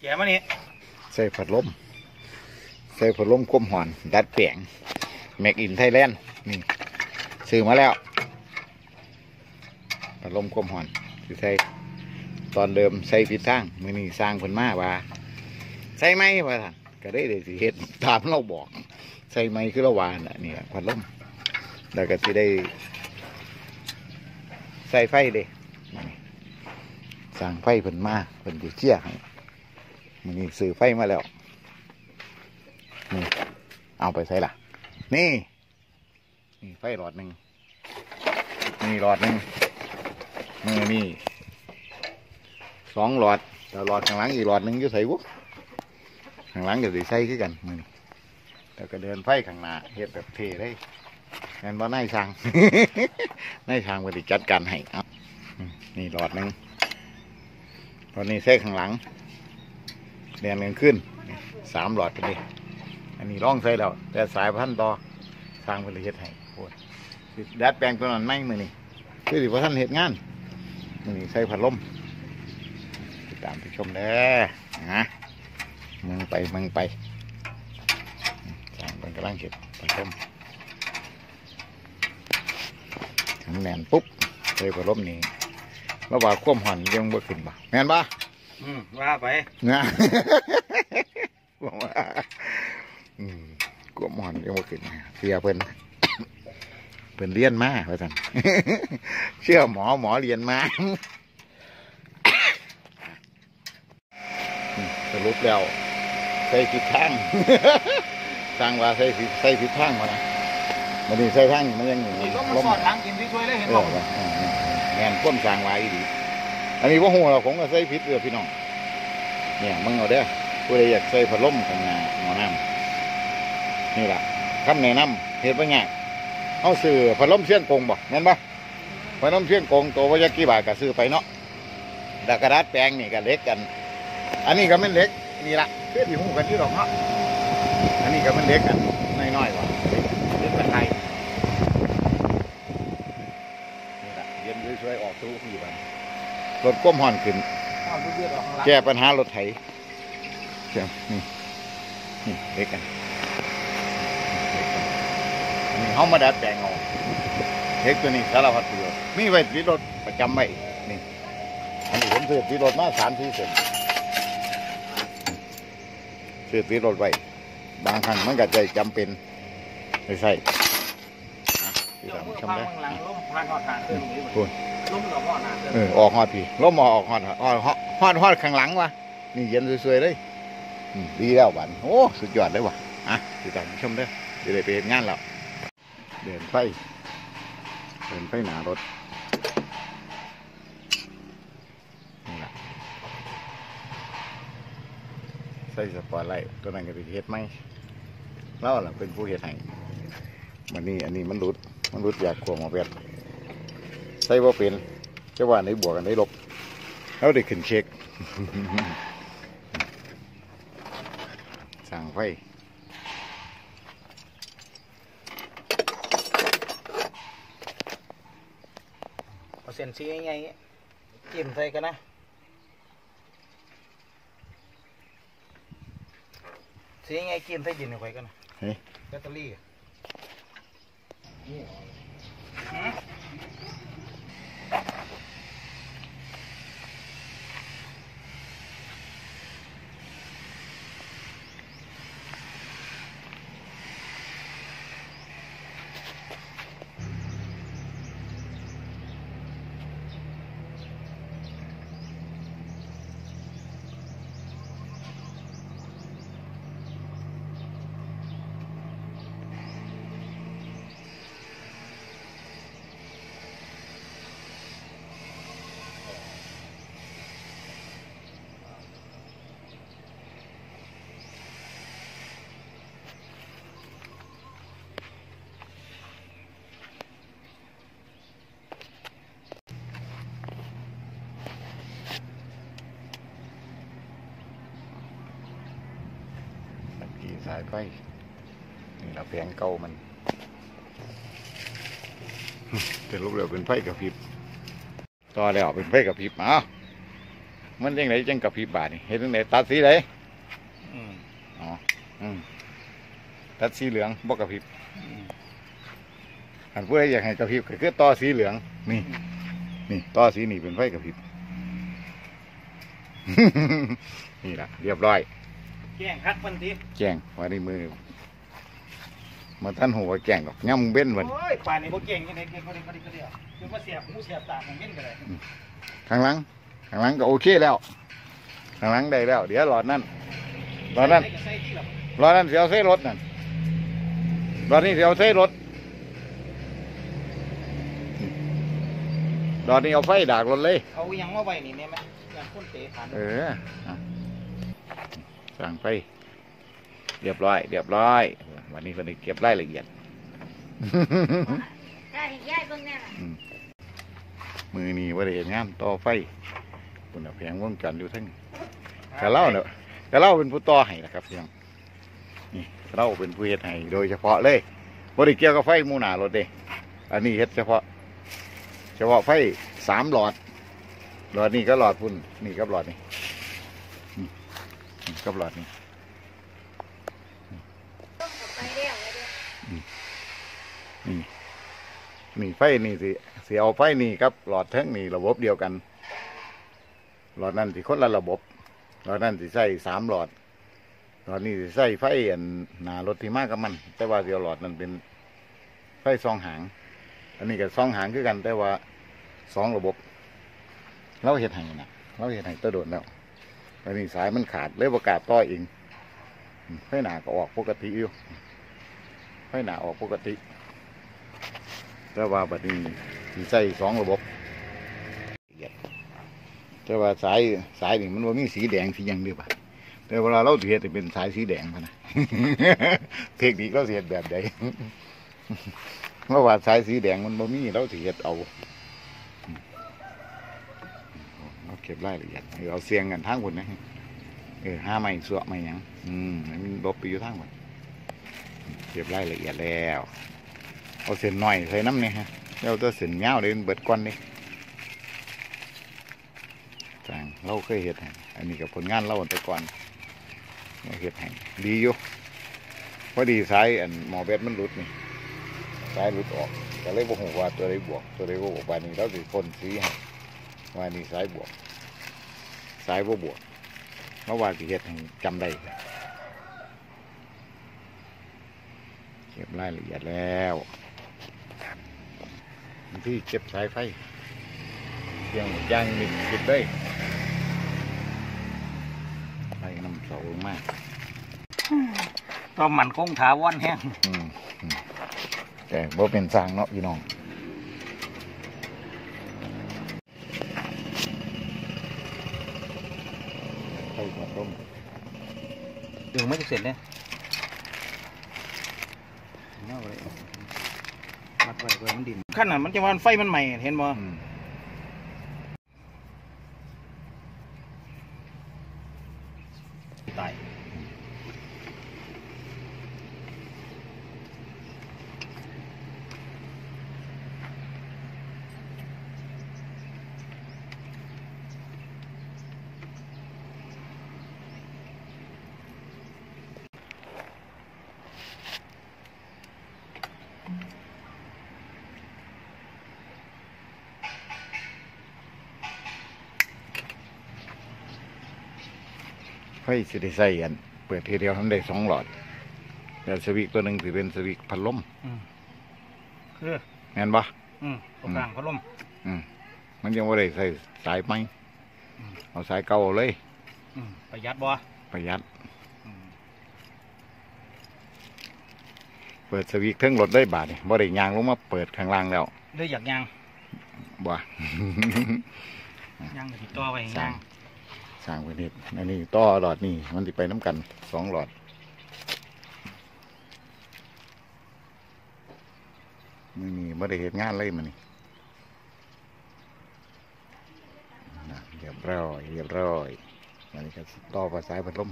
แกมานี่ใส่ผัดลมใส่ผัดลมก้มหอน ดัดแปลงแมกอินไทยแลนด์นี่ซื้อมาแล้วผัดลมก้มหอนคือใส่ตอนเดิมใส่ผิดทางมือนี้สร้างเพิ่นมาว่า ใส่ไหมว่าท่านก็ได้เลยสิเฮ็ดตามเราบอก ใส่ไหมคือเราวานนี่ผัดลมแล้วก็สิได้ ใส่ไฟเด้นี่สร้างไฟเพิ่นมาเพิ่นสิเชี่ยให้ มือนี้ซื้อไฟมาแล้วนี่เอาไปใส่ละนี่นี่ไฟหลอดหนึ่งนี่หลอดหนึ่งมือนี่สองหลอดแต่หลอดข้างหลังอีกหลอดหนึ่งจะใส่วุ้ข้างหลังก็สิใส่คือกันมือนี่แล้วก็เดินไฟข้างหน้าเฮ็ดแบบเท่เลยแม่นว่านายช่างนายช่างปฏิจัดการให้เอานี่หลอดหนึ่งตอนนี้ใส่ข้างหลัง เรียนเงินขึ้นสามหลอดกันดิอันนี้ร่องใส่แล้วแต่สายพันต่อสร้างผลิตให้โอ้ยดัดแปลงตัวนั้นไม่มือนี่คือสิว่าท่านเหตุงานมือนี่ใส่พัดลมติดตามไปชมเด้อนะมึงไปมึงไปสร้างเป็นกำลังเก็บพัดลมถึงแนนปุ๊บใส่พัดลมนี่แล้วว่าควมห่อนยังบ่ขึ้นบ่แม่นบ่ อืมว่าไปนะบอกว่าอืมกลัวหมอนยังบ่ขึ้นเสียเพิ่นเพิ่นเรียนมาว่าซั่นเชื่อหมอหมอเรียนมาอืมสรุปแล้วใส่ผิดทางสร้างว่าใส่ผิดใส่ผิดทางมานะมันนี่ใส่ทางนี่มันยังอยู่นี่ก็มาล้มสอดหลังกินที่ช่วยเลยเห็นเอบ่อว่ะอ่าแม่นก้มสร้างไว้ดี อันนี้ว่าหัวเราผมก็ใส่ผิดเออพี่น้อง เนี่ยมึงเอาเด้อผู้ใดอยากใส่พัดลมข้างหน้าหมอน้ำนี่ล่ะคำแนะนำเห็นว่าไงเอาซื้อพัดลมเชียงกงบ่แม่นบ่พัดลมเชียงกงตัวว่าจะกี่บาทก็ซื้อไปเนาะดากระดาษแปลงนี่ก็เล็กกัน อันนี้ก็เป็นเล็กนี่ล่ะเพื่อที่หูกันที่ดอกเนาะอันนี้ก็เป็นเล็กกันน้อยๆว่ะเล็กเป็นไทยนี่ล่ะเย็นช่วยๆออกตู้ ที่บ้านรถก้มห่อนขึ้น เอาดูเลือดออกข้างหลังแก้ปัญหารถไถเจ้านี่นี่เล็กกันอันนี้เขามาดัดแปลงเอาเล็กตัวนี้สารพัดประโยชน์มีไว้ติดรถประจำไว้นี่อันนี้ผมซื้อติดรถมาสามสี่เส้นซื้อติดรถไว้บางครั้งมันก็ใจจำเป็นไม่ใช่อะที่เดี๋ยวทำมือชมพังได้ข้างหลังล้มพังหอดหางเครื่องนี้คุณล้มห ลอกหอดหางเครื่องเออออกฮอดพี่ล้มมาออกฮอดฮอดฮอดฮอดฮอดข้างหลังวะนี่เย็นสวยๆเลยดีแล้วบันโอ้สุดยอดเลยวะอะติดตามชมเด้อจะได้ไปเห็นงานแล้วเดินไปเดินไปหนารถนี่ล่ะใส่สปอร์ตไลท์ตัวนั้นก็เป็นเฮ็ดไหมเราล่ะเป็นผู้เฮ็ดให้มันนี่อันนี้มันรุดมันรุดอยากขวงหมอแปด ใส่ว่าเป็นจะว่าในบวกกันได้ลบแล้วได้ขึ้นเช็คสั่งไฟเอาเส้นสีง่ายๆจิ้มใส่กันนะสีง่ายๆจิ้มใส่ดินเอาไว้กันนะเฮ้ยแบตเตอรี่ สายไฟนี่เราแพงเก่ามันแต่รูปเร็วเป็นไฟกระพริบต่อแล้วเป็นไฟกระพริบเอ้ามันยังไงจังกับพริบบาทนี่เห็นจังไงตัดสีไหนอืมอ๋ออืมตัดสีเหลืองบ่กระพริบอืมอันผู้ใดอยากให้กระพริบก็คือต่อสีเหลือง นี่ นี่ต่อสีนี่เป็นไฟกระพริบนี่ละเรียบร้อย แกล้งคักมันทีแจ้งไว้ในมือ มาท่านหัวาแจ้งดอกย่ำเบ้นวันโอ้ยป่านนี้บ่เก่งยังไงเก่งเขาได้เขาได้เขาได้คือว่าเสียบหูเสียบตาของเม่นก็ได้ข้างหลังข้างหลังก็โอเคแล้วข้างหลังได้แล้ว เดี๋ยวหลอดนั่นหลอดนั่นใส่ก็ใส่ที่ละหลอดนั่นเสียวใส่รถนั่นหลอดนี้เสียวใส่รถหลอดนี้เอาไฟดากรถเลย เอาอิหยังมาไว้นี่แม่ไหมอย่างคนเตะผ่านเอออะ สั่งไป เรียบร้อย เรียบร้อย วันนี้คนนี้เก็บรายละเอียดได้ย้ายเบิ่งแน่ล่ะมือนี้ว่าได้เห็นงานต่อไฟคุณแผงวงจรอยู่ทั้งกะเล่าเนาะกะเล่าเป็นผู้ต่อให้นะครับพี่น้องนี่กะเล่าเป็นผู้เฮ็ดให้โดยเฉพาะเลยบ่ได้เกี่ยวกับไฟหมูหนารถเด้อันนี้เฮ็ดเฉพาะ เฉพาะไฟสามหลอด หลอดนี่ก็หลอดพุ่นนี่กับหลอดนี่นี่นี่ กับหลอดนี่นี่นี่ไฟนี่สิสิเอาไฟนี่กับ หลอดเทั้งนี่ระบบเดียวกัน หลอดนั่นสิคนละระบบ หลอดนั่นสิใส่สามหลอด หลอดนี่สิใส่ไฟอันหนารถที่มากกับมัน แต่ว่าเดียวหลอดนั่นเป็นไฟซองหาง อันนี้ก็ซองหางคือกัน แต่ว่าสองระบบ เราเห็ดให้นะเราเห็ดให้ตะโดดแล้ว อันนี้สายมันขาดเลยประกาศต่อเองอืมไฟหนาก็ออกปกติอยู่ไฟหนาออกปกติ แต่ว่าบัดนี้สิใส่สองระบบแต่ว่าสายสายนี่มันว่ามีสีแดงสียังเดียวปะแต่เวลาเราเสียจะเป็นสายสีแดงนะเทคนิคเราเสียแบบใดเพราะว่าสายสีแดงมันบ่มีเราเสียเอาเราเก็บรายละเอียดเออเอาเสียงกันทางบนนะเออห้าไม่สวะไม่ยังอืมมันลบไปอยู่ทางบนเก็บรายละเอียดแล้ว เอาเส้นหน่อยใส่น้ำเนี่ยฮะแล้วตัวเส้นยาเลยมันเบิดก้อนนี่จางเราเคยเห็ดให้อันนี้กับผลงานเราแต่ก่อนเห็ดให้ดีอยู่พอดีสายอันหมอเบ็ดมันหลุดนี่สายหลุดออกก็เลยบอกว่าตัวใดบวกตัวใดบ่บวกว่านี่เราสิพ่นสีให้ ว่านี่สายบวก สายบ่บวกเมื่อวานสิเห็ดให้จำได้เก็บรายละเอียดแล้วที่เก็บสายไฟเพียงย่างนิดเก็บได้ไฟน้ำเสาลงมากต่อมันคงถาวรแห้งอืมอืมแต่บ่เป็นสร้างเนาะพี่น้อง ไฟกระต้มถึงไม่เสร็จเนี่ยเน่าเลยมัดไว้เพื่อมันดินขั้นน่ะมันจะวันไฟมันใหม่เห็นบ่ สิได้ใส่อัน เปิดทีเดียวทำได้สองหลอดแต่สวิกตัวหนึ่งสิเป็นสวิกพัดลมคือแม่นปะอืมตรงกลางพัดลมอืมมันยังว่าได้ใส่สายไหมอืมเอาสายเก่าเลยอืมประหยัดบ่ประหยัด อืมเปิดสวิกเครื่องรถได้บาทนี่บ่ได้ยางลงมาเปิดข้างล่างแล้วเลยอยากยางบ่ ยางกับติดต่อไว้สร้ายางง สร้างเป็นเห็ดอันนี้ต่อหลอดนี่มันจะไปน้ำกันสองหลอดมือนี่บ่ได้เห็ดงานเลยมันนี่นะเรียบร้อยเรียบร้อยอันนี้ก็ต่อภาษายพัดลม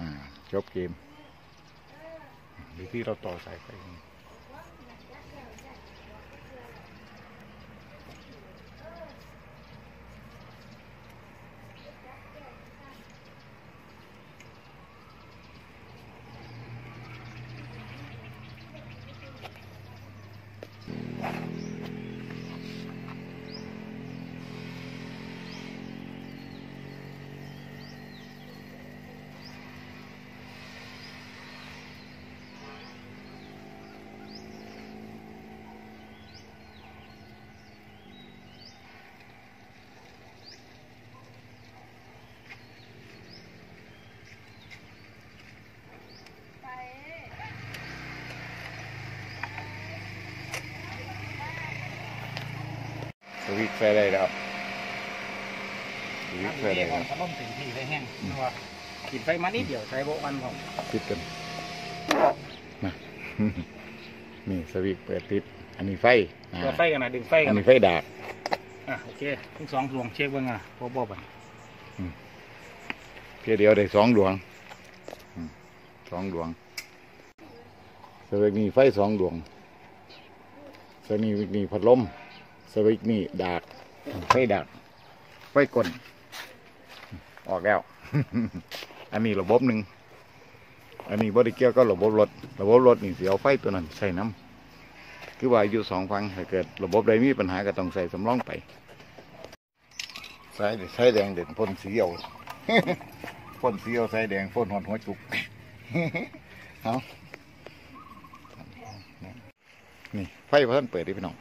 อ่าจบเกมวิธีเราต่อสายไฟ ใส่ได้แล้วสวิตช์ใส่ได้น้ำแล้วพัดลมถึงที่ได้แห้งนะว่ากินไฟมานิดเดียวใช้โบวันของติดกันมานี่สวิตช์เปิดติด อันนี้ไฟอ่าเปิดไฟกันนะดึงไฟกัอันนนะนี้ไฟดากอะโอเคทั้งสองดวงเช็คเบ้างอะพอบอกไปเพียเดียวได้สองดวงอืมสองดวงสวิตช์นี่ไฟสองดวงสวิตช์นี่พัดลม สวิตช์นี่ดากไฟดากไฟกลออกแล้ว อันนี้ระบบหนึ่ง อันนี้บริเกียวก็ระบบรถ ระบบรถนี่เสียวไฟตัวนั้นใส่น้ำคือว่าอยู่สองฟังถ้าเกิด ระบบใดมีปัญหาก็ต้องใส่สำรองไปใส่ใส่แดงเด่นพ่นสีเอาพ่นสีเอาใส่แดงพ่นหอนหัวจุกเอานี่ไฟเพิ่นเปิดดิพี่น้อง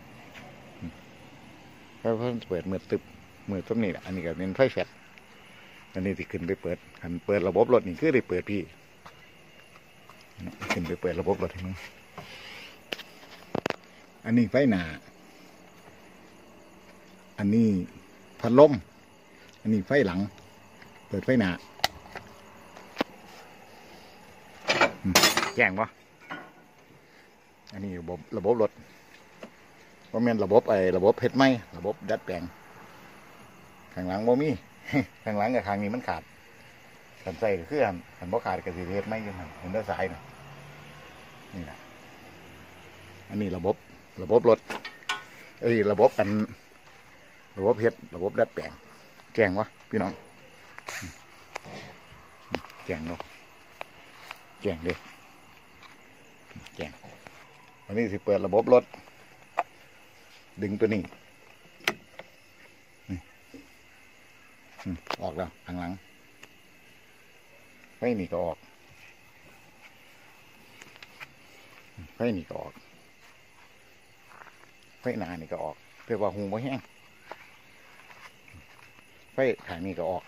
ไฟเพิ่นเปิดมือตึบมือต้นนี่แหละอันนี้ก็เป็นไฟแฟลชอันนี้ที่ขึ้นไปเปิดคันเปิดระบบรถนี่คือได้เปิดพี่ขึ้นไปเปิดระบบรถให้มึงอันนี้ไฟหนาอันนี้พัดลม อันนี้ไฟหลัง เปิดไฟหนาแจ้งปะอันนี้ระบบระบบรถ ว่าแม่นระบบไอ้ระบบเพชรไหมระบบดัดแปลงข้างหลังบ่มีข้างหลังกับข้างนี้มันขาดขันใส่ก็คืออันขันบ่ขาดก็สิเฮ็ดไม่ยังไงเห็นด้านซ้ายนะนี่นะอันนี้ระบบ ระบบรถเอ้ระบบอัน ระบบเฮ็ดระบบดัดแปลงแจ้งวะพี่น้องแจ้งเนาะแจ้งเด้แจ้งอันนี้สิเปิดระบบรถ ดึงตัวนี้นี่ออกแล้วทางหลังไฟนี่ก็ออกไฟนี่ก็ออกไฟหนานี่ก็ออก เพื่อว่าหุงบ่แห้งไฟขางนี่ก็ออก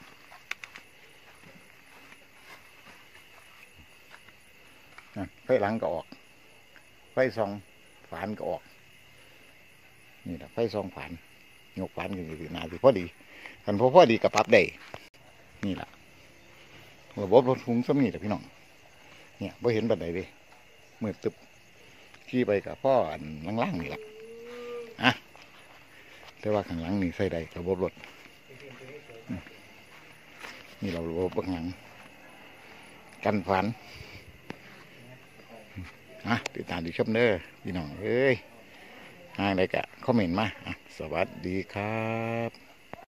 ไฟหลังก็ออกไฟซองฝานก็ออก นี่แหละไฟซองฝานยกฝานขึ้นสิหนาสิพอดีคันพอพอดีกับปับได้นี่แหละระบบรถหุงสมีแหละพี่น้องเนี่ยไ่เห็นบันไดเลยมืดตึบขี่ไปกับพ่ออันล่างๆนี่แหละอะแต่ว่าข้างหลังนี่ใส่ได้ระบบรถนี่เราระบบข้างหลังกันฝันอะติดตามดูชมเด้อพี่น้องเอ้ย ห่างไรกะคอมเมนต์มาสวัสดีครับ